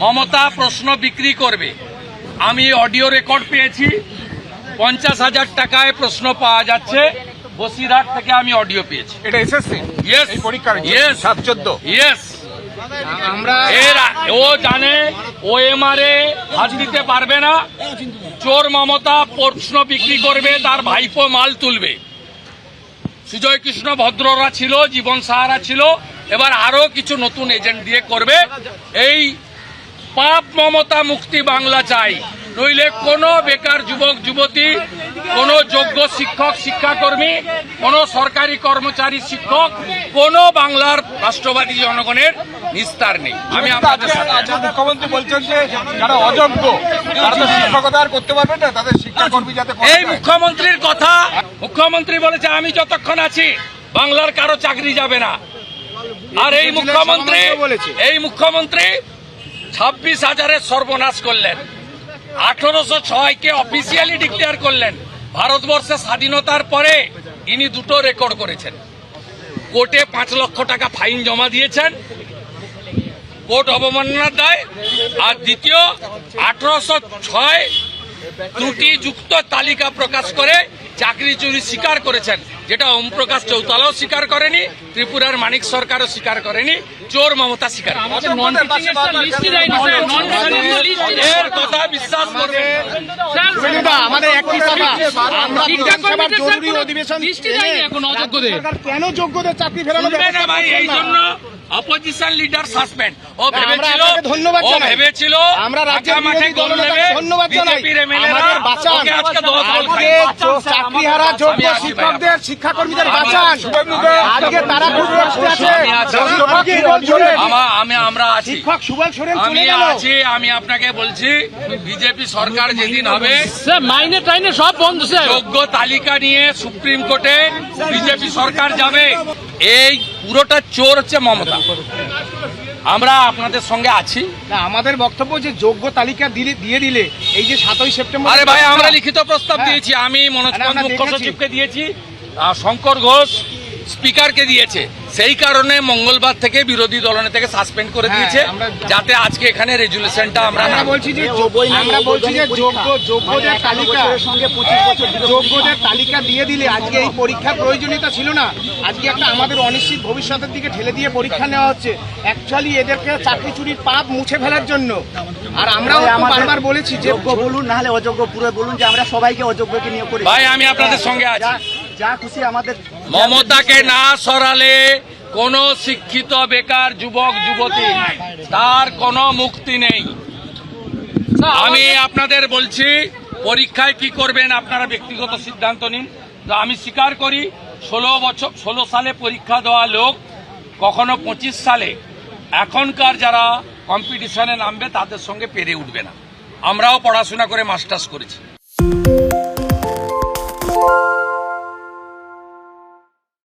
মমতা প্রশ্ন বিক্রি করবে। আমি অডিও রেকর্ড পেয়েছি। পঞ্চাশ হাজার টাকায় প্রশ্ন পাওয়া যাচ্ছে। বসিরহাট থেকে আমি অডিও পেয়েছি। এটা এসএসসি ইয়েস এই পরীক্ষার ইয়েস সাত চোদ্দ? ইয়েস আমরা এর ও জানে ও এমআরএ হাত দিতে পারবে না। চোর মমতা প্রশ্ন বিক্রি করবে তার ভাইপো মাল তুলবে। সুজয় কৃষ্ণ ভদ্ররা ছিল জীবন সাহারা ছিল। এবার আরও কিছু নতুন এজেন্ট দিয়ে করবে। এই পাপ মমতা মুক্তি বাংলা চাই। নইলে কোনো বেকার যুবক যুবতী কোনো যোগ্য শিক্ষক শিক্ষাকর্মী কোনো সরকারি কর্মচারী শিক্ষক কোনো বাংলার রাষ্ট্রবাদী জনগণের নিস্তার নেই। আমি আপনাদের সাথে মুখ্যমন্ত্রী বলছেন যে যারা অযোগ্য তারা তো শিক্ষকতা আর করতে পারবে না তাদের শিক্ষাকর্মী যাতে এই মুখ্যমন্ত্রীর কথা মুখ্যমন্ত্রী বলেছে আমি যতক্ষণ আছি বাংলার কারও চাকরি যাবে না। আর এই মুখ্যমন্ত্রী। এই মুখ্যমন্ত্রী ছাব্বিশ হাজারের সর্বনাশ করলেন। আঠারোশো ছয়কে অফিসিয়ালি ডিক্লেয়ার করলেন। ভারতবর্ষের স্বাধীনতার পরে ইনি দুটো রেকর্ড করেছেন। কোর্টে পাঁচ লক্ষ টাকা ফাইন জমা দিয়েছেন। কোর্ট অবমাননার দায়। আর দ্বিতীয়, আঠারোশো ছয় ত্রুটিযুক্ত তালিকা প্রকাশ করে চাকরি চুরি স্বীকার করেছেন। যেটা ওম প্রকাশ চৌতালাও স্বীকার করেনি ত্রিপুরার মানিক সরকারও স্বীকার করেনি চোর মমতা স্বীকার এর কথা বিশ্বাস করবে। আমাদের একটি সভা। আমরা বিধানসভার জরুরি অধিবেশন সরকার কেন যোগ্যদের চাকরি ফেরানো শুনবে না ব্যবস্থা ভাই এই জন্য অপোজিশন লিডার সাসপেন্ড ও ভেবেছিল ধন্যবাদ ও ভেবেছিল আমরা রাজ্যের মাঠে বিরোধী ধন্যবাদ জানাই। বাঁচান। আজকে চাকরিহারা যোগ্য আমি আছি শিক্ষকদের শিক্ষাকর্মীদের আমি বাঁচান। আজকে তারা খুব কষ্টে আছে। আমি আছি। শিক্ষক সুবল সোরেন আমা- আমি আমরা আছি শিক্ষক সুবল সোরেন আমি আছি আমি আপনাকে বলছি বিজেপি সরকার যেদিন হবে মাইনে টাইনে সব বন্ধ যোগ্য তালিকা নিয়ে সুপ্রিম কোর্টে বিজেপি সরকার যাবে। এই পুরোটা চোর হচ্ছে মমতা। আমরা আপনাদের সঙ্গে আছি। না, আমাদের বক্তব্য যে যোগ্য তালিকা দিলে দিয়ে দিলে এই যে সাতই সেপ্টেম্বর আরে ভাই আমরা লিখিত প্রস্তাব হ্যাঁ। দিয়েছি আমি মনোজ মুখ্য সচিবকে দিয়েছি আর শঙ্কর ঘোষ স্পিকারকে দিয়েছে। সেই কারণে মঙ্গলবার থেকে বিরোধী দলনে থেকে সাসপেন্ড করে হ্যাঁ, দিয়েছে যাতে আজকে এখানে রেজুলেশনটা আমরা আমরা না বলছি যে আমরা বলছি যে যোগ্য যোগ্যদের তালিকা সঙ্গে পঁচিশ বছর যোগ্যদের তালিকা দিয়ে দিলে আজকে এই পরীক্ষার প্রয়োজনীয়তা ছিল না। আজকে একটা আমাদের অনিশ্চিত ভবিষ্যতের দিকে ঠেলে দিয়ে পরীক্ষা নেওয়া হচ্ছে। অ্যাকচুয়ালি এদেরকে চাকরি চুরির পাপ মুছে ফেলার জন্য। আর আমরাও বারবার বলেছি যে যোগ্য বলুন না হলে অযোগ্য পুরো বলুন যে আমরা সবাইকে অযোগ্যকে নিয়োগ করি ভাই, আমি আপনাদের সঙ্গে আছি। মমতাকে না সরালে কোন শিক্ষিত বেকার যুবক, যুবতী তার কোনো মুক্তি নেই। আমি আপনাদের বলছি, পরীক্ষায় কি করবেন আপনারা ব্যক্তিগত সিদ্ধান্ত নিন। আমি স্বীকার করি, ষোলো বছর, ষোলো সালে পরীক্ষা দেওয়া লোক কখনো পঁচিশ সালে, এখনকার যারা কম্পিটিশনে নামবে তাদের সঙ্গে পেরে উঠবে না। আমরাও পড়াশোনা করে মাস্টার্স করেছি।